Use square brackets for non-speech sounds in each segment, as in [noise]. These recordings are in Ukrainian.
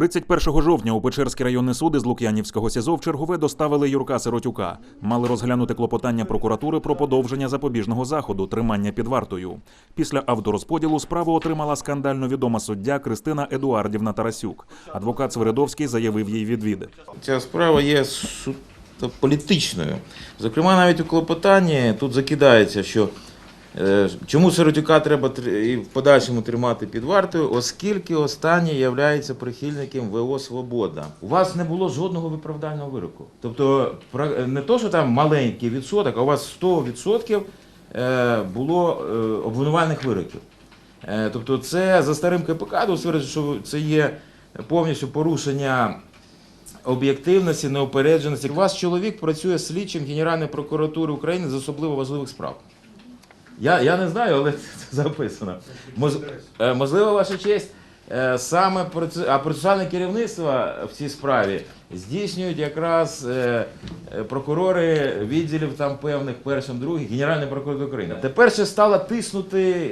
31 жовтня у Печерський районний суд із Лук'янівського СІЗО в чергове доставили Юрка Сиротюка. Мали розглянути клопотання прокуратури про подовження запобіжного заходу тримання під вартою. Після авторозподілу справу отримала скандально відома суддя Кристина Едуардівна Тарасюк. Адвокат Свиридовський заявив їй відвід. Ця справа є політичною. Зокрема, навіть у клопотанні тут закидається, що чому Сиротюка треба і в подальшому тримати під вартою, оскільки останній є прихильником ВО Свобода. У вас не було жодного виправдального вироку. Тобто, не то, що там маленький відсоток, а у вас 100% е, було е, обвинувальних вироків. Е, Тобто, це за старим КПК що це є повністю порушення об'єктивності, неупередженості. У вас чоловік працює слідчим Генеральної прокуратури України з особливо важливих справ. Я, я не знаю, але [laughs] це записано. Моз, е, можливо, ваша честь, е, саме проце- а процесуальне керівництво в цій справі здійснюють якраз е, прокурори відділів там певних першим, другим, Генеральної прокуратури України. Тепер ще стала тиснути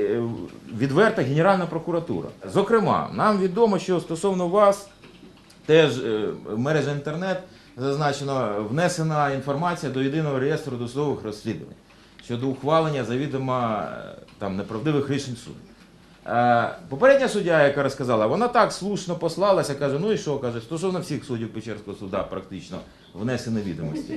відверта Генеральна прокуратура. Зокрема, нам відомо, що стосовно вас теж в мережі інтернет зазначено внесена інформація до єдиного реєстру досудових розслідувань щодо ухвалення завідомо е, там неправдивих рішень суду. Е, Попередня суддя, яка розказала, вона так слушно послалася, каже, ну і що, каже, стосовно всіх суддів Печерського суда практично внесені відомості.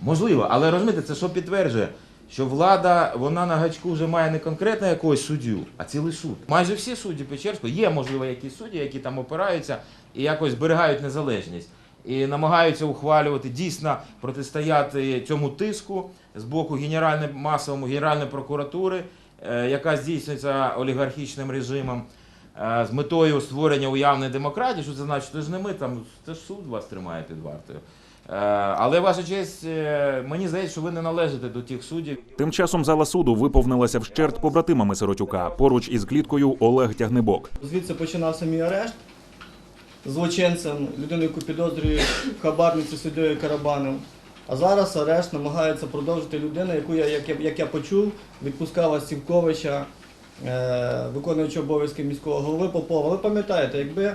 Можливо, але розумієте, це що підтверджує, що влада вона на гачку вже має не конкретно якогось суддю, а цілий суд. Майже всі судді Печерського, є, можливо, якісь судді, які там опираються і якось зберігають незалежність. І намагаються ухвалювати дійсно протистояти цьому тиску з боку генеральної масовому генеральної прокуратури, е, яка здійснюється олігархічним режимом е, з метою створення уявної демократії. Що це значить? Це ж не ми там, це ж суд вас тримає під вартою. Е, Але ваша честь, мені здається, що ви не належите до тих суддів, Тим часом зала суду виповнилася вщерть побратимами Сиротюка. Поруч із кліткою Олег Тягнебок. Звідси починався мій арешт злочинцем, людиною, яку підозрює в хабарниці суддєю Карабаном. А зараз арешт намагається продовжити людина, яку я, як я, як я почув, відпускала Сівковича, е, виконуючого обов'язки міського голови Попова. Ви пам'ятаєте, якби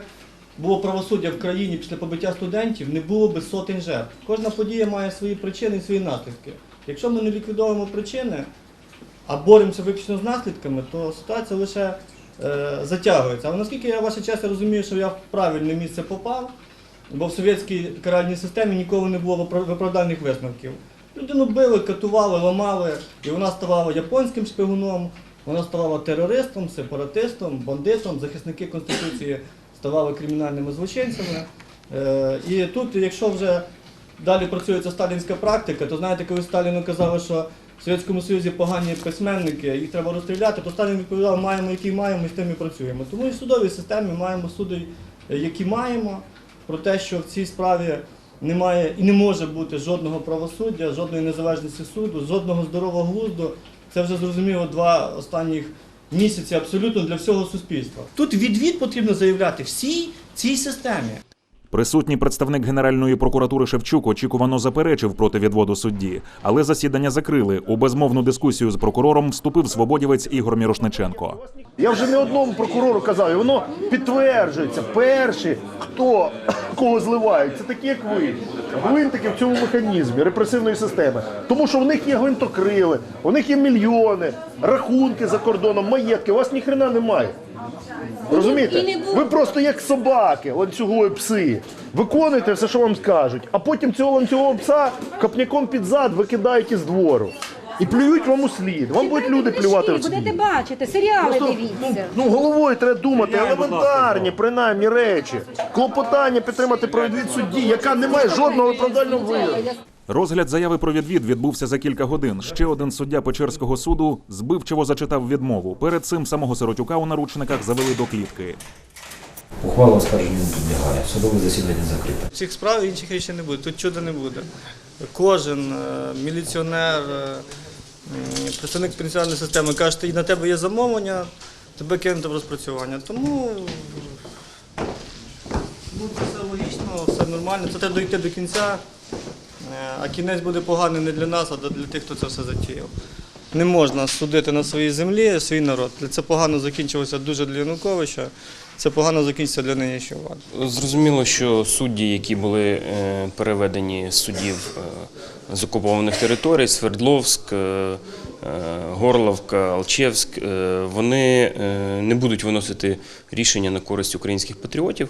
було правосуддя в країні після побиття студентів, не було би сотень жертв. Кожна подія має свої причини і свої наслідки. Якщо ми не ліквідовуємо причини, а боремося виключно з наслідками, то ситуація лише затягується. Але наскільки я ваша честь розумію, що я в правильне місце попав, бо в совєтській каральній системі ніколи не було виправдальних висновків. Людину били, катували, ламали, і вона ставала японським шпигуном, вона ставала терористом, сепаратистом, бандитом, захисники Конституції ставали кримінальними злочинцями. Е, і тут, якщо вже далі працює ця сталінська практика, то знаєте, коли Сталіну казали, що в Совєтському Союзі погані письменники, їх треба розстріляти, то Сталін відповідав, маємо, які маємо, і з тим і працюємо. Тому і в судовій системі маємо суди, е, які маємо, про те, що в цій справі немає і не може бути жодного правосуддя, жодної незалежності суду, жодного здорового глузду. Це вже зрозуміло два останніх місяці абсолютно для всього суспільства. Тут відвід потрібно заявляти всій цій системі. Присутній представник Генеральної прокуратури Шевчук очікувано заперечив проти відводу судді, але засідання закрили. У безмовну дискусію з прокурором вступив свободівець Ігор Мірошниченко. Я вже не одному прокурору казав, і воно підтверджується. Перші, хто [coughs] кого зливають, це такі, як ви. Гвинтики в цьому механізмі репресивної системи. Тому що в них є гвинтокрили, у них є мільйони, рахунки за кордоном, маєтки. У вас ніхрена немає. Розумієте? Ви просто як собаки, ланцюгові пси. Виконуєте все, що вам скажуть, а потім цього ланцюгового пса копняком під зад викидають із двору. І плюють вам у слід. Вам будуть люди плювати в слід. Будете бачити, серіали Просто, ну, дивіться. ну, головою треба думати, елементарні, принаймні, речі. Клопотання підтримати про відвід судді, яка не має жодного виправдального вироку. Розгляд заяви про відвід відбувся за кілька годин. Ще один суддя Печерського суду збивчиво зачитав відмову. Перед цим самого Сиротюка у наручниках завели до клітки. Ухвала оскарження не підлягає. Судове засідання закрите. В цих справ інших рішень не буде, тут чуда не буде. Кожен е, міліціонер, е, представник пенсіонної системи каже, що на тебе є замовлення, тебе кинути в розпрацювання. Тому ну, це все логічно, все нормально. Це треба дойти до кінця, а кінець буде поганий не для нас, а для тих, хто це все затіяв. Не можна судити на своїй землі свій народ. Це погано закінчилося дуже для Януковича, це погано закінчиться для нинішньої влади. Зрозуміло, що судді, які були е, переведені з судів е, з окупованих територій, Свердловськ, е, е, Горловка, Алчевськ, е, вони е, не будуть виносити рішення на користь українських патріотів.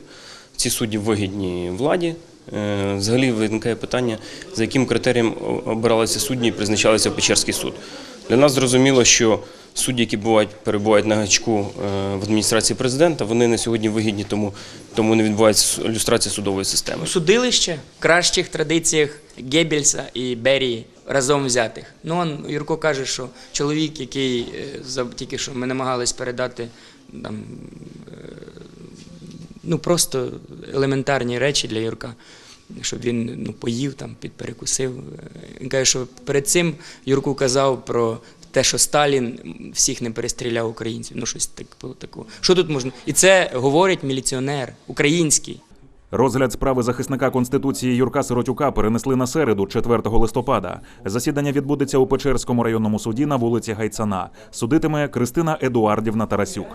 Ці судді вигідні владі. Е, Взагалі виникає питання, за яким критерієм обиралися судді і призначалися в Печерський суд. Для нас зрозуміло, що судді, які бувають, перебувають на гачку е, в адміністрації президента, вони на сьогодні вигідні, тому, тому не відбувається люстрація судової системи. Судилище в кращих традиціях Геббельса і Берії разом взятих. Ну, Юрко каже, що чоловік, який е, тільки що ми намагались передати там, ну, просто елементарні речі для Юрка, щоб він ну, поїв, там, підперекусив. Він каже, що перед цим Юрку казав про те, що Сталін всіх не перестріляв українців. Ну, щось так, такого. Що тут можна? І це говорить міліціонер український. Розгляд справи захисника конституції Юрка Сиротюка перенесли на середу, 4 листопада. Засідання відбудеться у Печерському районному суді на вулиці Гайцана. Судитиме Кристина Едуардівна Тарасюк.